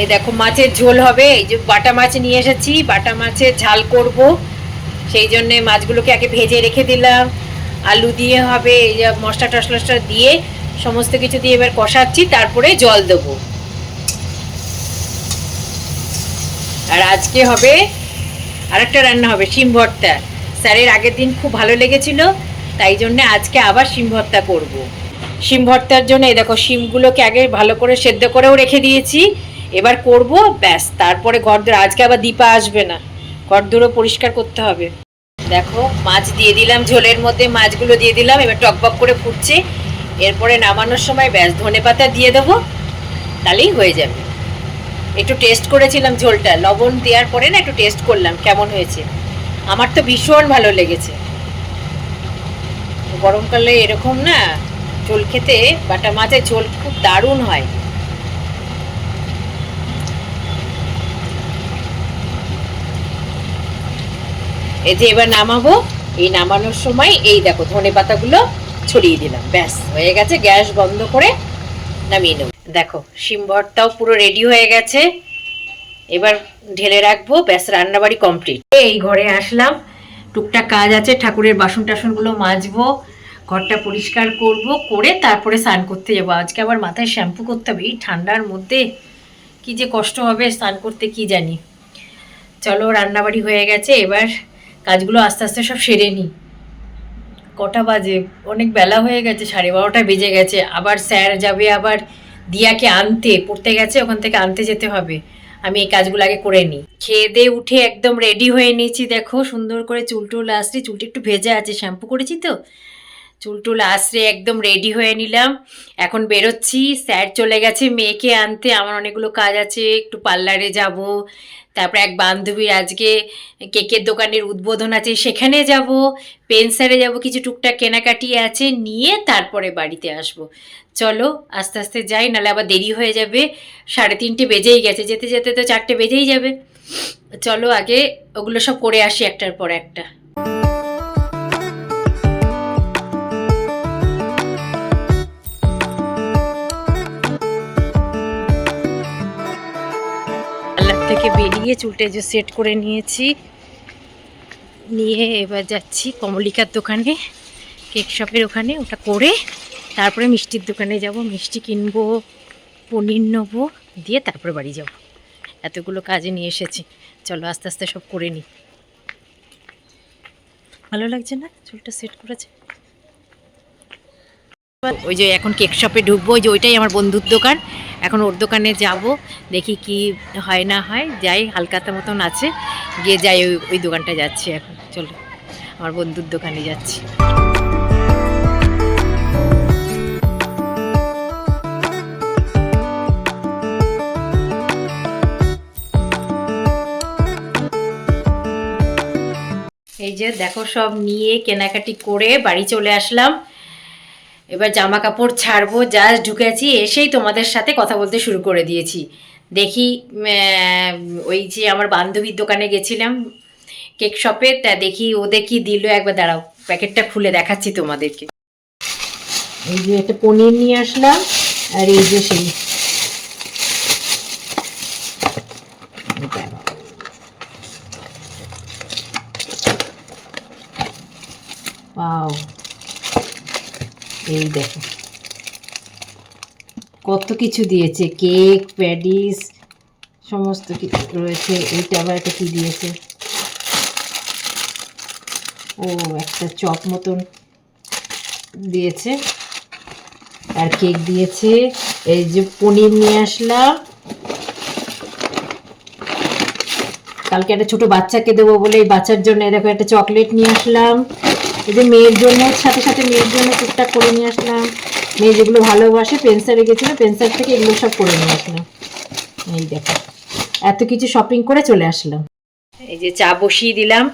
এই দেখো মাছের ঝোল হবে, এই যে বাটা মাছ নিয়ে এসেছি, বাটা মাছের ঝাল করব। সেই জন্য মাছগুলোকে আগে ভেজে রেখে দিলাম। আলু দিয়ে হবে, এই যে মশলা টসলা দিয়ে সমস্ত কিছু দিয়ে এবার কষাচ্ছি, তারপরে জল দেবো। আর আজকে হবে, আরেকটা রান্না হবে, শিম ভর্তা। স্যারের আগের দিন খুব ভালো লেগেছিল, তাই জন্য আজকে আবার শিম ভর্তা করব। শিম ভর্তার জন্য এই দেখো, শিমগুলোকে আগে ভালো করে সেদ্ধ করেও রেখে দিয়েছি। এবার করব, ব্যাস। তারপরে ঘর আজকে আবার দীপা আসবে না। ঘর ঘরদোরও পরিষ্কার করতে হবে। দেখো, মাছ দিয়ে দিলাম, ঝোলের মধ্যে মাছগুলো দিয়ে দিলাম, এবার টকবক করে ফুটছে। এরপরে নামানোর সময় ব্যাস, ধনে পাতা দিয়ে দেবো, তাহলেই হয়ে যাবে। একটু টেস্ট করেছিলাম ঝোলটা, লবণ দেওয়ার পরে না একটু টেস্ট করলাম, কেমন হয়েছে। আমার তো ভীষণ ভালো লেগেছে। গরমকালে এরকম না, ঝোল খেতে, বাটা মাছের ঝোল খুব দারুণ হয়। এই যে এবার নামাবো, এই নামানোর সময় এই দেখো ধনে পাতাগুলো ছড়িয়ে দিলাম। ব্যাস, হয়ে গেছে, গ্যাস বন্ধ করে নামিয়ে নেব। দেখো, শিম ভর্তাও পুরো রেডি হয়ে গেছে। এবার ঢেলে রাখব, ব্যাস, রান্নাবাড়ি কমপ্লিট এই ঘরে আসলাম। টুকটাক কাজ আছে, ঠাকুরের বাসন টাসনগুলো মাজবো, ঘরটা পরিষ্কার করব, করে তারপরে স্নান করতে যাব। আজকে আবার মাথায় শ্যাম্পু করতে হবে। এই ঠান্ডার মধ্যে কি যে কষ্ট হবে স্নান করতে, কি জানি। চলো, রান্নাবাড়ি হয়ে গেছে। এবার কাজগুলো আস্তে আস্তে সব সেরে নিই কটা বাজে? অনেক বেলা হয়ে গেছে, সাড়ে বারোটা বেজে গেছে। আবার স্যার যাবে, আবার দিয়াকে আনতে। পড়তে গেছে, ওখান থেকে আনতে যেতে হবে। আমি এই কাজগুলো আগে করে নিই। খেয়ে দিয়ে উঠে একদম রেডি হয়ে নিয়েছি। দেখো সুন্দর করে চুল টুল আসছি, চুলটি একটু ভেজে আছে। শ্যাম্পু করেছি তো? চুল টুল আসরে একদম রেডি হয়ে নিলাম। এখন বেরোচ্ছি, স্যার চলে গেছে মেয়েকে আনতে, আমার অনেকগুলো কাজ আছে, একটু পার্লারে যাব, তারপরে এক বান্ধবীর আজকে কেকের দোকানের উদ্বোধন আছে, সেখানে যাব, পেনসারে যাব, কিছু টুকটাক কেনাকাটি আছে, নিয়ে তারপরে বাড়িতে আসব। চলো, আস্তে আস্তে যাই নাহলে আবার দেরি হয়ে যাবে, সাড়ে তিনটে বেজেই গেছে, যেতে যেতে তো চারটে বেজেই যাবে। চলো আগে, ওগুলো সব করে আসি একটার পর একটা। থেকে বেরিয়ে চুলটা যে সেট করে নিয়েছি। নিয়ে এবার যাচ্ছি কমলিকার দোকানে, কেক শপের ওখানে, ওটা করে তারপরে মিষ্টির দোকানে যাব, মিষ্টি কিনবো, পনির নেব, দিয়ে তারপরে বাড়ি যাব। এতগুলো কাজে নিয়ে এসেছি। চলো আস্তে আস্তে সব করে নিই। ভালো লাগছে না? চুলটা সেট করেছে? ওই যে এখন কেক শপে ঢুকবো, ওই যে ওইটাই আমার বন্ধুর দোকান। এখন ওর দোকানে যাব, দেখি কি হয় না হয়, যাই, হালকাতা মতন আছে। গিয়ে যাই, ওই ওই দোকানটা যাচ্ছি এখন, চলো, আমার বন্ধুর দোকানে যাচ্ছি। এই যে দেখো সব নিয়ে কেনাকাটি করে বাড়ি চলে আসলাম। এবার জামা কাপড় ছাড়বো যা ঢুকেছি, এসেই তোমাদের সাথে কথা বলতে শুরু করে দিয়েছি। দেখি ওই যে আমার বান্ধবীর দোকানে গেছিলাম কেক শপে, তা দেখি ওদের কি দিল। একবার দাঁড়াও, প্যাকেটটা খুলে দেখাচ্ছি তোমাদেরকে। এই যে একটা পনির নিয়ে আসলাম, আর এই যে সেই পাও এই দেখো। কত কিছু দিয়েছে, কেক প্যাডিস সমস্ত কিছু রয়েছে। এইটা আবার একটা কি দিয়েছে? ও, একটা চপ মতন দিয়েছে। আর কেক দিয়েছে, এই যে পনির নিয়ে আসলাম। কালকে একটা ছোট বাচ্চাকে দেবো বলে এই বাচ্চার জন্য দেখো একটা চকলেট নিয়ে আসলাম। এই যে মেয়ের জন্য, সাথে সাথে মেয়ের জন্য টুকটাক করে নিয়ে আসলাম। মেয়ে যেগুলো ভালোবাসে পেন্সারে গেছিল পেন্সার থেকে এগুলো সব করে নিয়ে আসলাম। এই দেখো, এত কিছু শপিং করে চলে আসলাম। এই যে চা বসিয়ে দিলাম,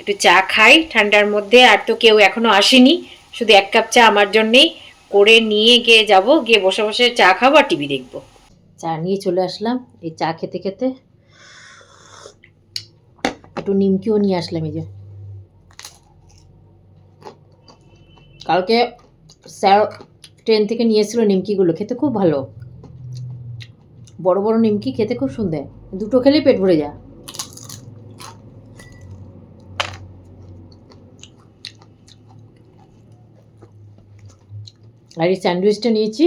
একটু চা খাই ঠান্ডার মধ্যে, আর তো কেউ এখনও আসেনি। শুধু এক কাপ চা আমার জন্যেই করে নিয়ে গিয়ে যাব, গিয়ে বসে বসে চা খাব আর টিভি দেখব। চা নিয়ে চলে আসলাম, এই চা খেতে খেতে একটু নিমকিও নিয়ে আসলাম এই যে। কালকে স্যার ট্রেন থেকে নিয়ে এসেছিল নিমকিগুলো, খেতে খুব ভালো। বড় বড় নিমকি খেতে খুব সুন্দর। দুটো খেলেই পেট ভরে যা আর এই স্যান্ডউইচটা নিয়েছি।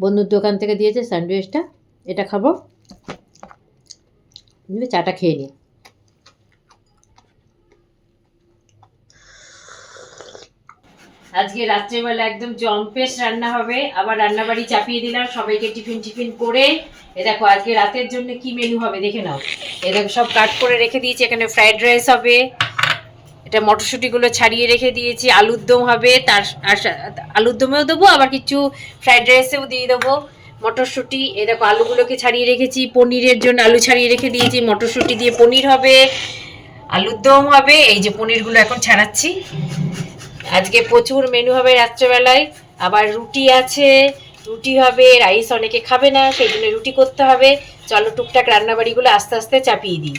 বন্ধুর দোকান থেকে দিয়েছে স্যান্ডউইচটা। এটা খাব। চাটা খেয়ে নিই। আজকে রাত্রেবেলা একদম জম্পেশ রান্না হবে, আবার রান্নাবাড়ি চাপিয়ে দিলাম, সবাইকে টিফিন টিফিন করে। এ দেখো, আজকে রাতের জন্য কি মেনু হবে দেখে নাও। এ দেখো, সব কাট করে রেখে দিয়েছি, এখানে ফ্রাইড রাইস হবে। এটা মটরশুঁটিগুলো ছাড়িয়ে রেখে দিয়েছি, আলুর দম হবে, তার আলুর দমেও দেবো, আবার কিছু ফ্রাইড রাইসেও দিয়ে দেবো। মটরশুঁটি, এ দেখো, আলুগুলোকে ছাড়িয়ে রেখেছি, পনিরের জন্য আলু ছাড়িয়ে রেখে দিয়েছি, মটরশুঁটি দিয়ে পনির হবে, আলুর দম হবে, এই যে পনিরগুলো এখন ছাড়াচ্ছি। আজকে প্রচুর মেনু হবে রাত্রেবেলায়। আবার রুটি আছে, রুটি হবে রাইস অনেকে খাবে না সেই জন্য রুটি করতে হবে। চলো টুকটাক রান্নাবাড়িগুলো আস্তে আস্তে চাপিয়ে দিই।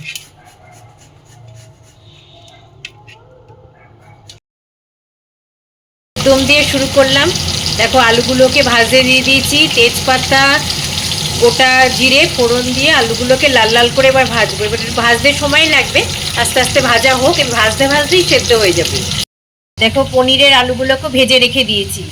দম দিয়ে শুরু করলাম। দেখো আলুগুলোকে ভাজতে দিয়ে দিয়েছি। তেজপাতা, গোটা জিরে, ফোড়ন দিয়ে আলুগুলোকে লাল লাল করে এবার ভাজবো। এবার ভাজতে সময় লাগবে। আস্তে আস্তে ভাজা হোক ভাজতে ভাজতেই সেদ্ধ হয়ে যাবে। দেখো পনিরের আলুগুলোকে ভেজে রেখে দিয়েছি।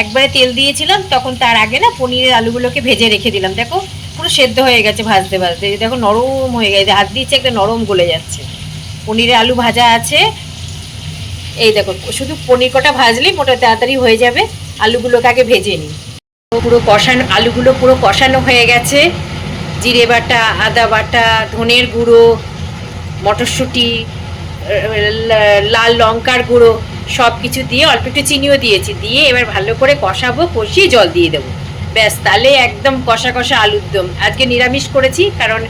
একবারে তেল দিয়েছিলাম, তখন তার আগে না পনিরের আলুগুলোকে ভেজে রেখে দিলাম। দেখো পুরো সেদ্ধ হয়ে গেছে ভাজতে ভাজতে। দেখো নরম হয়ে গেছে, হাত দিচ্ছে একটা নরম গলে যাচ্ছে। পনিরের আলু ভাজা আছে। এই দেখো, শুধু পনির কটা ভাজলেই মোটা তাড়াতাড়ি হয়ে যাবে। আলুগুলোকে আগে ভেজে নিই। পুরো কষানো, আলুগুলো পুরো কষানো হয়ে গেছে। জিরে বাটা, আদা বাটা, ধনের গুঁড়ো, মটরশুঁটি লাল লঙ্কার গুঁড়ো সব কিছু দিয়ে, অল্প একটু চিনিও দিয়েছি। দিয়ে এবার ভালো করে কষাবো, কষিয়ে জল দিয়ে দেবো। ব্যাস, তাহলে একদম কষা কষা আলুর দম। আজকে নিরামিষ করেছি, কারণ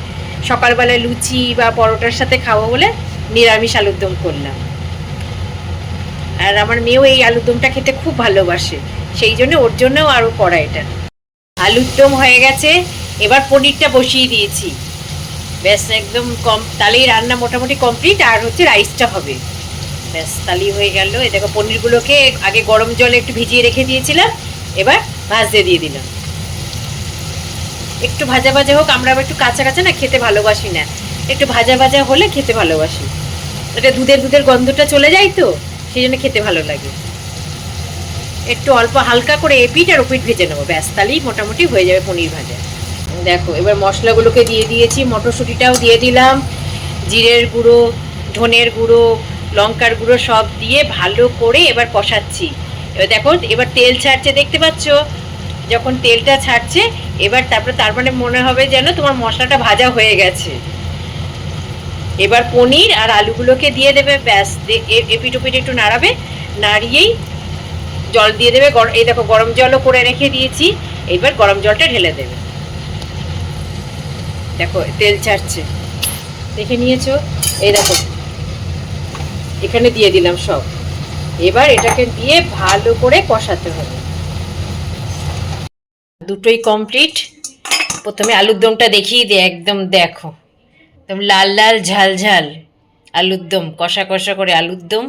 সকালবেলায় লুচি বা পরোটার সাথে খাব বলে নিরামিষ আলুর দম করলাম। আর আমার মেয়েও এই আলুর দমটা খেতে খুব ভালোবাসে, সেই জন্য ওর জন্যও আরও করা এটা আলুর দম হয়ে গেছে, এবার পনিরটা বসিয়ে দিয়েছি। ব্যাস, একদম কম তাহলেই রান্না মোটামুটি কমপ্লিট আর হচ্ছে রাইসটা হবে। ব্যাস তাহলেই হয়ে গেল। এ দেখো, পনিরগুলোকে আগে গরম জলে একটু ভিজিয়ে রেখে দিয়েছিলাম, এবার ভাজতে দিয়ে দিলাম। একটু ভাজা ভাজা হোক, আমরা আবার একটু কাঁচা কাঁচা না, খেতে ভালোবাসি না। একটু ভাজা ভাজা হলে খেতে ভালোবাসি। এটা দুধের দুধের গন্ধটা চলে যায় তো, সেই জন্য খেতে ভালো লাগে। একটু অল্প হালকা করে এপিট আর ওপিট ভেজে নেব। ব্যাস তাহলেই মোটামুটি হয়ে যাবে পনির ভাজা। দেখো, এবার মশলাগুলোকে দিয়ে দিয়েছি, মটরশুঁটিটাও দিয়ে দিলাম, জিরের গুঁড়ো, ধনের গুঁড়ো, লঙ্কার গুঁড়ো সব দিয়ে ভালো করে এবার কষাচ্ছি। এবার দেখো, এবার তেল ছাড়ছে, দেখতে পাচ্ছ? যখন তেলটা ছাড়ছে, এবার তারপরে, তার মানে মনে হবে যেন তোমার মশলাটা ভাজা হয়ে গেছে। এবার পনির আর আলুগুলোকে দিয়ে দেবে, ব্যাস এপিট ওপিট একটু নাড়াবে, নাড়িয়েই জল দিয়ে দেবে এই দেখো, গরম জলও করে রেখে দিয়েছি, এবার গরম জলটা ঢেলে দেবে। দেখো, তেল ছাড়ছে। দেখে নিয়েছো? এই দেখো, এখানে দিয়ে দিলাম সব। এবার এটাকে দিয়ে ভালো করে কষাতে হবে। দুটোই কমপ্লিট প্রথমে আলুর দমটা দেখিয়ে দে, একদম দেখো। একদম লাল লাল, ঝাল ঝাল আলুর দম, কষা কষা করে আলুর দম।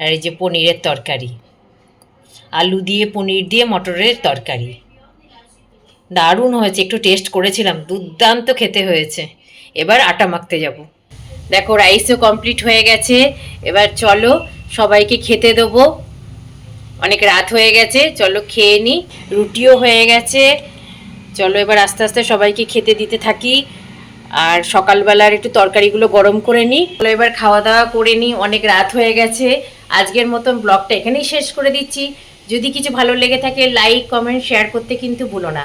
আর এই যে পনিরের তরকারি। আলু দিয়ে পনির দিয়ে মটরের তরকারি। দারুণ হয়েছে, একটু টেস্ট করেছিলাম, দুর্দান্ত খেতে হয়েছে। এবার আটা মাখতে যাব। দেখো রাইসও কমপ্লিট হয়ে গেছে। এবার চলো, সবাইকে খেতে দেবো। অনেক রাত হয়ে গেছে, চলো খেয়ে নিই রুটিও হয়ে গেছে। চলো এবার আস্তে আস্তে সবাইকে খেতে দিতে থাকি। আর সকালবেলার একটু তরকারিগুলো গরম করে নিই চলো এবার খাওয়া দাওয়া করে নিই অনেক রাত হয়ে গেছে। আজকের মতন ব্লগটা এখানেই শেষ করে দিচ্ছি। যদি কিছু ভালো লেগে থাকে লাইক কমেন্ট শেয়ার করতে কিন্তু ভুলো না।